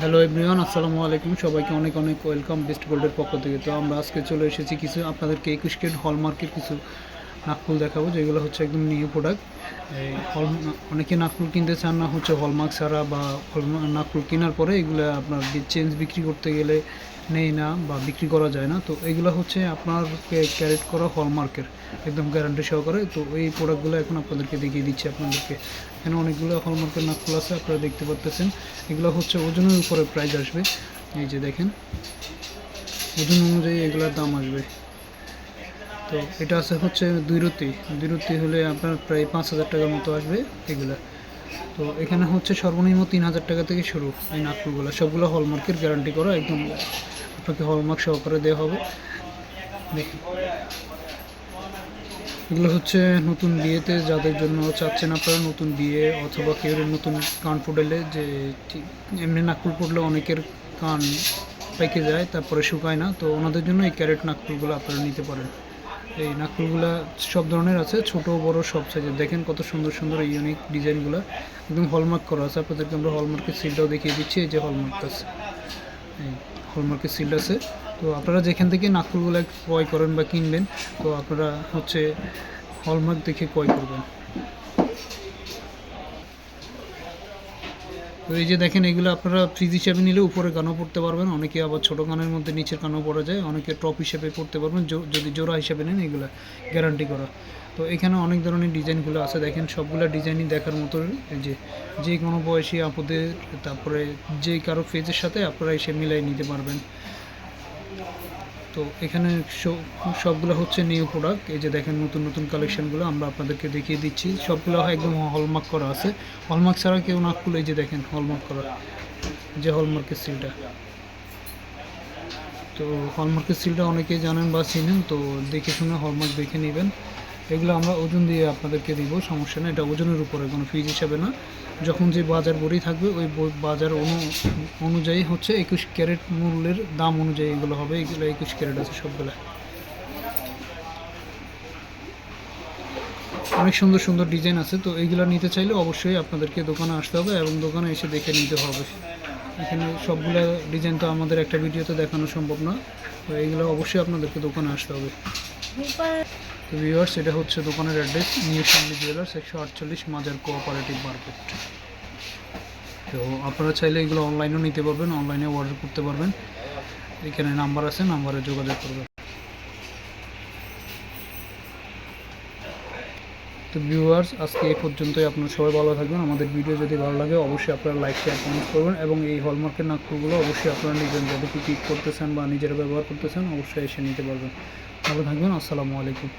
Hello everyone আসসালামু আলাইকুম। সবাইকে অনেক অনেক ওয়েলকাম বেস্ট গোল্ডের পক্ষ থেকে। তো আমরা আজকে চলে এসেছি কিছু আপনাদেরকে একুশ কেট হলমার্কের কিছু নাকফুল দেখাবো, যেগুলো হচ্ছে একদম নিউ প্রোডাক্ট এই হল অনেকে নাকফুল কিনতে চান না, হচ্ছে হলমার্ক ছাড়া বা নাকফুল কেনার পরে এগুলো আপনার চেঞ্জ বিক্রি করতে গেলে নেই না বা বিক্রি করা যায় না। তো এগুলো হচ্ছে আপনার ক্যারেট করা হলমার্কের, একদম গ্যারান্টি সহকারে। তো এই প্রোডাক্টগুলো এখন আপনাদেরকে দেখিয়ে দিচ্ছি আপনাদেরকে। এখানে অনেকগুলো হলমার্কের নাকফুল আছে, আপনারা দেখতে পাচ্ছেন এগুলো হচ্ছে ওজনের উপরে প্রাইস আসবে। এই যে দেখেন, ওজন অনুযায়ী এগুলোর দাম আসবে। এটা আছে হচ্ছে দুই রুতি দুই রুতি হলে আপনার প্রায় পাঁচ হাজার টাকার মতো আসবে এগুলো। তো এখানে হচ্ছে সর্বনিম্ন তিন হাজার টাকা থেকে শুরু এই নাকফুলগুলো সবগুলো হলমার্কের গ্যারান্টি করা, একদম আপনাকে হলমার্ক সহকারে দেওয়া হবে। দেখুন। এগুলো হচ্ছে নতুন বিয়েতে যাদের জন্য চাচ্ছেন আপনারা নতুন বিয়ে অথবা কেউ নতুন কান ফুটাইলে যে এমনি নাকফুল পড়লে অনেকের কান পেকে যায়, তারপরে শুকায় না। তো ওনাদের জন্য এই ক্যারেট নাকফুলগুলো আপনারা নিতে পারেন। এই নাকলগুলো সব ধরনের আছে, ছোট, বড় সব সাইজের দেখেন কত সুন্দর সুন্দর ইউনিক ডিজাইনগুলো। একদম হলমার্ক করা আছে। আপনাদেরকে আমরা হলমার্কের সিলটাও দেখিয়ে দিচ্ছি। এই যে হলমার্ক আছে। এই হলমার্কের সিল আছে। তো আপনারা যেখান থেকে নাকলগুলো ক্রয় করেন বা কিনবেন, তো আপনারা হচ্ছে হলমার্ক দেখে ক্রয় করবেন। তো এই যে দেখেন, এগুলো আপনারা ফ্রিজ হিসাবে নিলে উপরে গানও পড়তে পারবেন। অনেকে আবার ছোটো গানের মধ্যে নিচের গানও পড়া যায়। অনেকে টপ হিসাবে পড়তে পারবেন। যদি জোড়া হিসাবে নেন, এগুলো গ্যারান্টি করা। তো এখানে অনেক ধরনের ডিজাইনগুলো আছে। দেখেন, সবগুলো ডিজাইনই দেখার মতো। যে যে কোনো বয়সী আপদের, তারপরে যে কারও ফেজের সাথে আপনারা এসে মিলাই নিতে পারবেন। তো এখানে সব- সবগুলো হচ্ছে নিউ প্রোডাক্ট এই যে দেখেন নতুন নতুন কালেকশনগুলো আমরা আপনাদেরকে দেখিয়ে দিচ্ছি। সবগুলো একদম হলমার্ক করা আছে। হলমার্ক ছাড়া কেউ না খুলে এই যে দেখেন হলমার্ক করা, যে হলমার্কের সিলটা তো হলমার্কের সিলটা অনেকেই জানেন বা চিনেন, তো দেখে শুনে হলমার্ক দেখে নেবেন। এগুলো আমরা ওজন দিয়ে আপনাদেরকে দিব, সমস্যা নেই। এটা ওজনের উপরে, কোনো ফিজ হিসাবে না। যখন যে বাজার বড়ি থাকবে, ওই বাজার অনু, অনুযায়ী হচ্ছে একুশ ক্যারেট মূল্যের দাম অনুযায়ী এগুলো হবে। এগুলো একুশ ক্যারেট আছে সবগুলো। অনেক সুন্দর সুন্দর ডিজাইন আছে। তো এইগুলো নিতে চাইলে অবশ্যই আপনাদেরকে দোকানে আসতে হবে এবং দোকানে এসে দেখে নিতে হবে। এখানে সবগুলো ডিজাইন তো আমাদের একটা ভিডিওতে দেখানো সম্ভব না। তো এইগুলো অবশ্যই আপনাদেরকে দোকানে আসতে হবে। তো ভিউয়ার্স এটা হচ্ছে দোকানের অ্যাড্রেস নিউ ফ্যামিলি জুয়েলার্স একশো আটচল্লিশ মাজার কোঅপারেটিভ মার্কেট তো আপনারা চাইলে এগুলো অনলাইনেও নিতে পারবেন অনলাইনে অর্ডার করতে পারবেন। এখানে নাম্বার আছে নাম্বারে যোগাযোগ করবেন। তো ভিউয়ার্স আজকে এই পর্যন্তই। আপনারা সবাই ভালো থাকবেন। আমাদের ভিডিও যদি ভালো লাগে, অবশ্যই আপনারা লাইক শেয়ার কমেন্ট করবেন এবং এই হলমার্কের নাগপুরগুলো অবশ্যই আপনারা নিজের যাদের কি করতেছেন বা নিজেরা ব্যবহার করতেছেন, অবশ্যই এসে নিতে পারবেন। ভালো থাকবেন। আসসালামু আলাইকুম।